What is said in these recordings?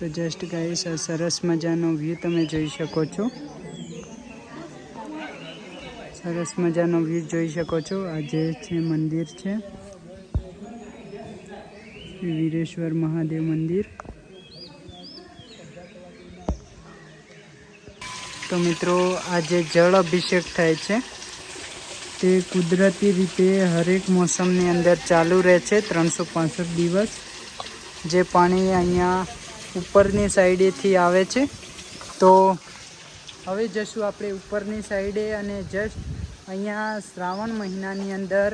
તો just guys આ સરસ મજાનો વ્યૂ તમે જોઈ શકો છો. સરસ મજાનો વ્યૂ જોઈ શકો છો. આ જે છે મંદિર છે. વીરેશ્વર મહાદેવ મંદિર. તો મિત્રો આ જે જળ અભિષેક થાય છે. તે કુદરતી રીતે હરેક મોસમની અંદર ચાલુ રહે છે. ત્રણસો દિવસ. જે પાણી અહીંયા ઉપરની સાઈડેથી આવે છે. તો હવે જશું આપણે ઉપરની સાઈડે અને જસ્ટ અહીંયા શ્રાવણ મહિનાની અંદર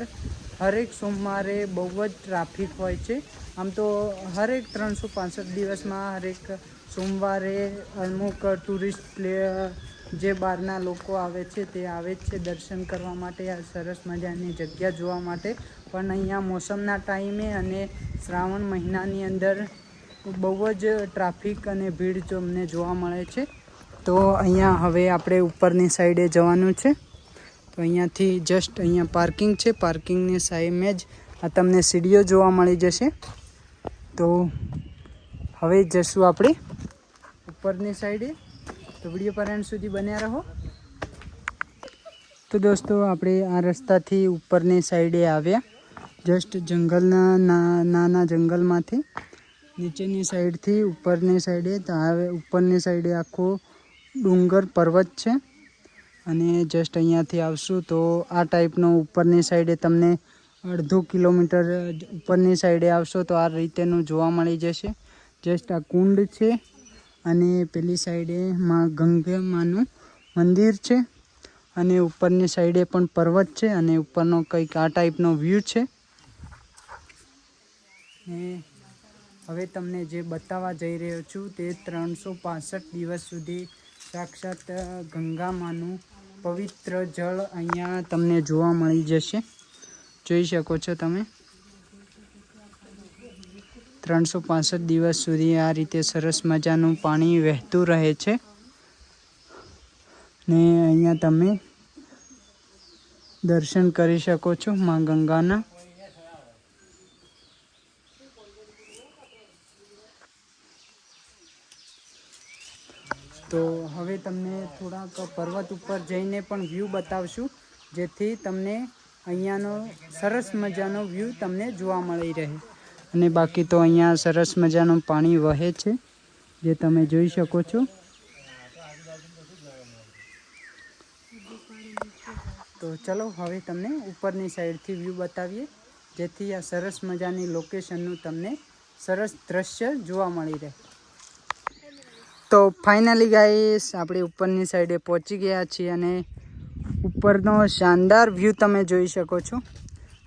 હરેક સોમવારે બહુ જ ટ્રાફિક હોય છે. આમ તો હરેક ત્રણસો પાંસઠ દિવસમાં હરેક સોમવારે અમુક ટુરિસ્ટ પ્લે જે બહારના લોકો આવે છે તે આવે જ છે દર્શન કરવા માટે, આ સરસ મજાની જગ્યા જોવા માટે. પણ અહીંયા મોસમના ટાઈમે અને શ્રાવણ મહિનાની અંદર બહુ જ ટ્રાફિક અને ભીડ જો અમને જોવા મળે છે. તો અહીંયા હવે આપણે ઉપરની સાઈડે જવાનું છે. તો અહીંયાથી જસ્ટ અહીંયા પાર્કિંગ છે. પાર્કિંગની સાઈમે જ આ તમને સીડીઓ જોવા મળી જશે. તો હવે જશું આપણે ઉપરની સાઈડે. તો વીડિયો પર સુધી બન્યા રહો. તો દોસ્તો આપણે આ રસ્તાથી ઉપરની સાઈડે આવ્યા. જસ્ટ જંગલના નાના જંગલમાંથી. નીચેની સાઈડથી ઉપરની સાઈડે તો હવે ઉપરની સાઈડે આખો ડુંગર પર્વત છે. અને જસ્ટ અહીંયાથી આવશું તો આ ટાઈપનો ઉપરની સાઈડે તમને અડધો કિલોમીટર ઉપરની સાઈડે આવશો તો આ રીતેનું જોવા મળી જશે. જસ્ટ આ કુંડ છે અને પેલી સાઈડે માં ગંગામાનું મંદિર છે. અને ઉપરની સાઈડે પણ પર્વત છે અને ઉપરનો કંઈક આ ટાઈપનો વ્યૂ છે. ને હવે તમને જે બતાવવા જઈ રહ્યો છું તે ત્રણસો પાસઠ દિવસ સુધી સાક્ષાત ગંગામાંનું પવિત્ર જળ અહીંયા તમને જોવા મળી જશે. જોઈ શકો છો તમે. ત્રણસો પાસઠ દિવસ સુધી આ રીતે સરસ મજાનું પાણી વહેતું રહે છે. ને અહીંયા તમે દર્શન કરી શકો છો મા ગંગાના. તો હવે તમને થોડાક પર્વત ઉપર જઈને પણ વ્યૂ બતાવશું, જેથી તમને અહીંયાનો સરસ મજાનો વ્યૂ તમને જોવા મળી રહે. અને બાકી તો અહીંયા સરસ મજાનું પાણી વહે છે, જે તમે જોઈ શકો છો. તો ચલો હવે તમને ઉપરની સાઈડથી વ્યૂ બતાવીએ, જેથી આ સરસ મજાની લોકેશનનું તમને સરસ દ્રશ્ય જોવા મળી રહે. તો ફાઇનલી ગાઈસ આપણે ઉપરની સાઈડે પહોંચી ગયા છીએ અને ઉપરનો શાનદાર વ્યૂ તમે જોઈ શકો છો.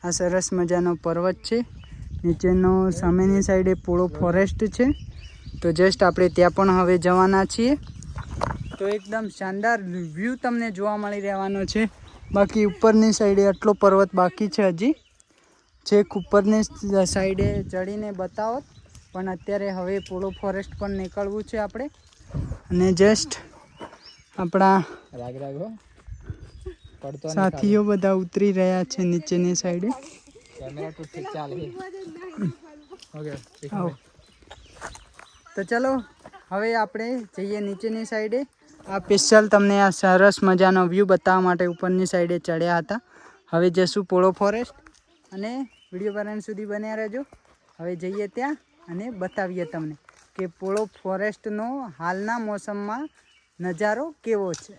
આ સરસ મજાનો પર્વત છે. નીચેનો સામેની સાઈડે પૂળો ફોરેસ્ટ છે. તો જસ્ટ આપણે ત્યાં પણ હવે જવાના છીએ. તો એકદમ શાનદાર વ્યૂ તમને જોવા મળી રહેવાનો છે. બાકી ઉપરની સાઈડે આટલો પર્વત બાકી છે હજી. છેક ઉપરની સાઈડે ચડીને બતાવો પણ અત્યારે હવે પોળો ફોરેસ્ટ પણ નીકળવું છે આપણે. અને જસ્ટ આપણા સાથીઓ બધા ઉતરી રહ્યા છે નીચેની સાઈડે તો ચલો હવે આપણે જઈએ નીચેની સાઈડે આ સ્પેશિયલ તમને આ સરસ મજાનો વ્યૂ બતાવવા માટે ઉપરની સાઈડે ચડ્યા હતા. હવે જશું પોળો ફોરેસ્ટ અને વીડિયો બનાવવા સુધી બન્યા રહેજો. હવે જઈએ ત્યાં અને બતાવીએ તમને. કે પોળો ફોરેસ્ટનો હાલના મોસમમાં નજારો કેવો છે?